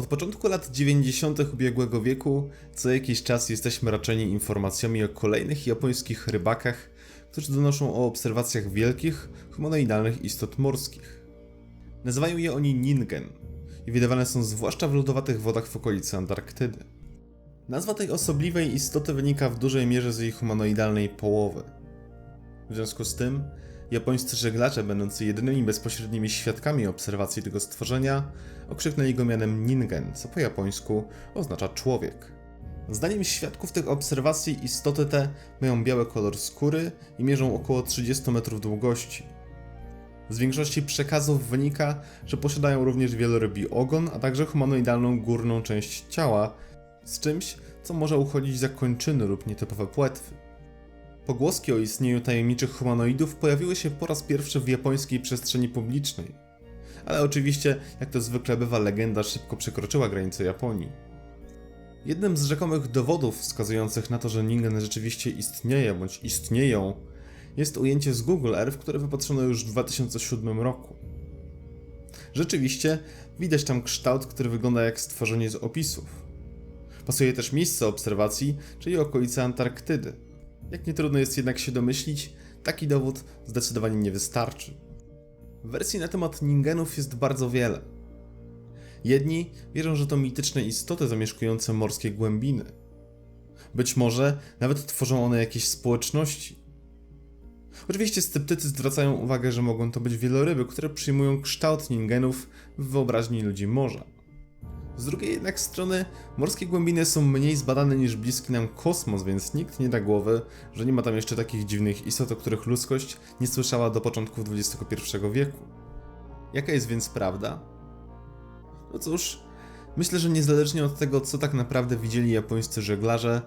Od początku lat 90. ubiegłego wieku co jakiś czas jesteśmy raczeni informacjami o kolejnych japońskich rybakach, którzy donoszą o obserwacjach wielkich, humanoidalnych istot morskich. Nazywają je oni ningen i wydawane są zwłaszcza w lodowatych wodach w okolicy Antarktydy. Nazwa tej osobliwej istoty wynika w dużej mierze z jej humanoidalnej połowy. W związku z tym, japońscy żeglarze, będący jedynymi bezpośrednimi świadkami obserwacji tego stworzenia, okrzyknęli go mianem Ningen, co po japońsku oznacza człowiek. Zdaniem świadków tych obserwacji istoty te mają biały kolor skóry i mierzą około 30 metrów długości. Z większości przekazów wynika, że posiadają również wielorybi ogon, a także humanoidalną górną część ciała, z czymś, co może uchodzić za kończyny lub nietypowe płetwy. Pogłoski o istnieniu tajemniczych humanoidów pojawiły się po raz pierwszy w japońskiej przestrzeni publicznej. Ale oczywiście, jak to zwykle bywa, legenda szybko przekroczyła granice Japonii. Jednym z rzekomych dowodów wskazujących na to, że Ningen rzeczywiście istnieje bądź istnieją, jest ujęcie z Google Earth, które wypatrzono już w 2007 roku. Rzeczywiście, widać tam kształt, który wygląda jak stworzenie z opisów. Pasuje też miejsce obserwacji, czyli okolice Antarktydy. Jak nie trudno jest jednak się domyślić, taki dowód zdecydowanie nie wystarczy. Wersji na temat Ningenów jest bardzo wiele. Jedni wierzą, że to mityczne istoty zamieszkujące morskie głębiny. Być może nawet tworzą one jakieś społeczności. Oczywiście sceptycy zwracają uwagę, że mogą to być wieloryby, które przyjmują kształt ningenów w wyobraźni ludzi morza. Z drugiej jednak strony, morskie głębiny są mniej zbadane niż bliski nam kosmos, więc nikt nie da głowy, że nie ma tam jeszcze takich dziwnych istot, o których ludzkość nie słyszała do początków XXI wieku. Jaka jest więc prawda? No cóż, myślę, że niezależnie od tego, co tak naprawdę widzieli japońscy żeglarze,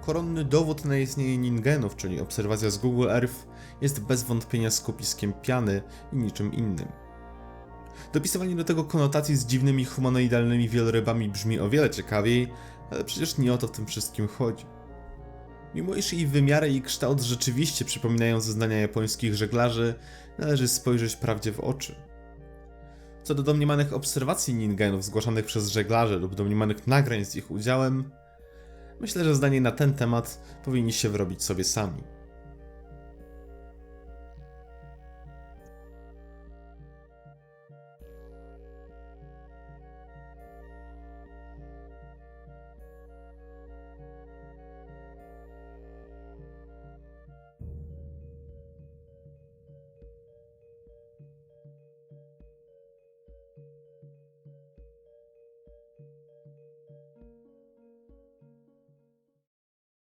koronny dowód na istnienie ningenów, czyli obserwacja z Google Earth, jest bez wątpienia skupiskiem piany i niczym innym. Dopisywanie do tego konotacji z dziwnymi humanoidalnymi wielorybami brzmi o wiele ciekawiej, ale przecież nie o to w tym wszystkim chodzi. Mimo iż jej wymiary i kształt rzeczywiście przypominają zeznania japońskich żeglarzy, należy spojrzeć prawdzie w oczy. Co do domniemanych obserwacji ningenów zgłaszanych przez żeglarzy lub domniemanych nagrań z ich udziałem, myślę, że zdanie na ten temat powinniście wyrobić sobie sami.